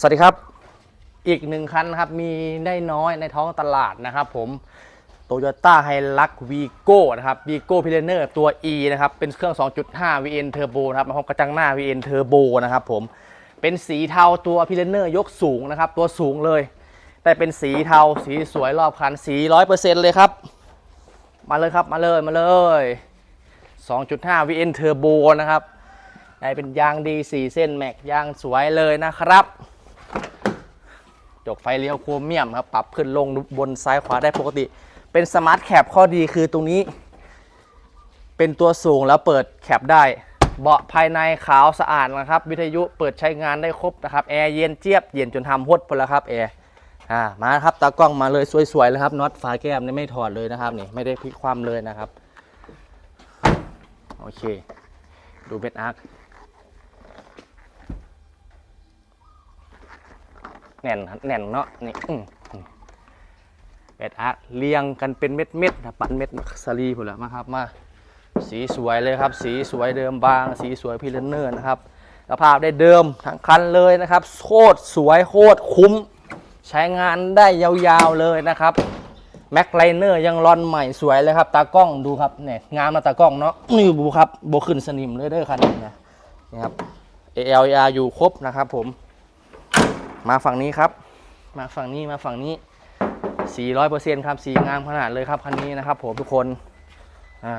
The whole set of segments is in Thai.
สวัสดีครับ อีกหนึ่งคันครับ มีได้น้อยในท้องตลาดนะครับผม Toyota h i l u x Vigo นะครับ Vigo p i l e n e r ตัว E นะครับ เป็นเครื่อง 2.5 VN Turbo นะครับมาพร้อมกระจังหน้า VN Turbo นะครับผมเป็นสีเทาตัว p i l e n e r ยกสูงนะครับ ตัวสูงเลย แต่เป็นสีเทาสีสวยรอบคันสี 100%เลยครับ มาเลยครับมาเลยมาเลย 2.5 VN Turbo นะครับได้เป็นยางดี 4 เส้นแม็กยางสวยเลยนะครับ จกไฟเลี้ยวโครเมียมครับปรับขึ้นลงบนซ้ายขวาได้ปกติ เป็นสมาร์ทแคปข้อดีคือตรงนี้ เป็นตัวสูงแล้วเปิดแคปได้ เบาะภายในขาวสะอาดนะครับ วิทยุเปิดใช้งานได้ครบนะครับแอร์เย็นเจี๊ยบเย็นจนทำหดพอแล้วครับแอร์อ่ามาครับตากล้องมาเลยสวยๆเลยครับน็อตฝาแก้มนี่ไม่ถอดเลยนะครับนี่ไม่ได้พลิกความเลยนะครับโอเค ดูเบ็ดอาร์ค แน่นแน่นเนาะนี่อื้อนี่เบ็ดอาร์เรียงกันเป็นเม็ดเม็ดนะปันเม็ดสลีผุนละมาครับมาสีสวยเลยครับ สีสวยเดิมบาง สีสวยพิลเนอร์นะครับสภาพได้เดิมทั้งคันเลยนะครับโคตรสวยโคตรคุ้ม ใช้งานได้ยาวๆเลยนะครับแม็กไลเนอร์ยังรอนใหม่สวยเลยครับ ตากล้องดูครับเนี่ยงามมาตากล้องเนาะนี่บูครับโบขึ้นสนิมเลยเด้อคันนี้นะนี่ครับ ALR อยู่ครบนะครับผม มาฝั่งนี้ครับ มาฝั่งนี้มาฝั่งนี้ 400%ครับสีงามขนาดเลยครับคันนี้นะครับผมทุกคนอ่า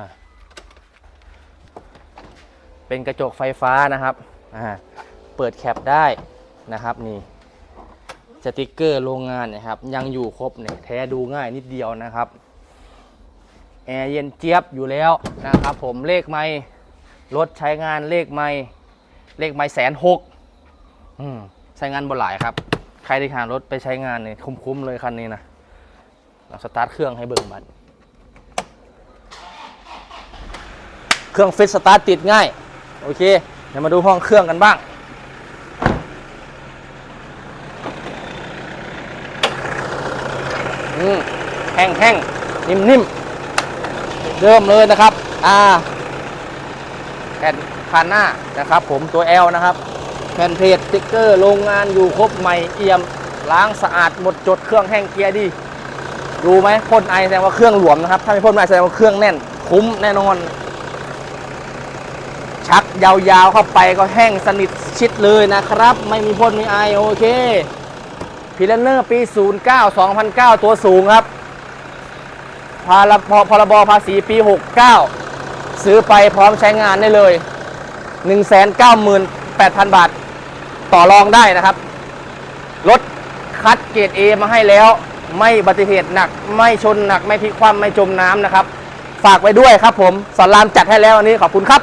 เป็นกระจกไฟฟ้านะครับอ่าเปิดแคปได้นะครับนี่สติกเกอร์โรงงานนะครับ ยังอยู่ครบเนี่ยแท้ดูง่ายนิดเดียวนะครับแอร์เย็นเจี๊ยบอยู่แล้วนะครับผมเลขไม่รถใช้งานเลขไม่เลขไม่แสนหกอืม ใช้งานบนหลายครับ ใครที่หารถไปใช้งานเนี่ยคุ้มๆเลยคันนี้นะเราสตาร์ทเครื่องให้เบิ่งบัดเครื่องฟิตสตาร์ทติดง่าย โอเค เดี๋ยวมาดูห้องเครื่องกันบ้างอืมแห้งแห้งนิ่มนิ่มเดิมเลยนะครับ อ่าแผ่นคานหน้านะครับ ผมตัว L นะครับ แผ่นเพจสติ๊กเกอร์โรงงานอยู่ครบใหม่เอี่ยม ล้างสะอาดหมดจดเครื่องแห้งเกียร์ดีดูไหมพ่นไอแสดงว่าเครื่องหลวมนะครับ ถ้าไม่พ่นไอแสดงว่าเครื่องแน่น คุ้มแน่นอน ชักยาวๆเข้าไปก็แห้งสนิทชิดเลยนะครับ ไม่มีพ่นมีไอโอเคพิลเนอร์ปี 09 2009 ตัวสูงครับพารบพรบภาษีปี 69 ซื้อไปพร้อมใช้งานได้เลย 198,000 บาท ต่อรองได้นะครับ รถคัดเกรด A มาให้แล้ว ไม่บัติเหตุหนัก ไม่ชนหนัก ไม่พลิกคว่ำไม่จมน้ำนะครับ ฝากไว้ด้วยครับผมสอนรามจัดให้แล้ววันนี้ขอบคุณครับ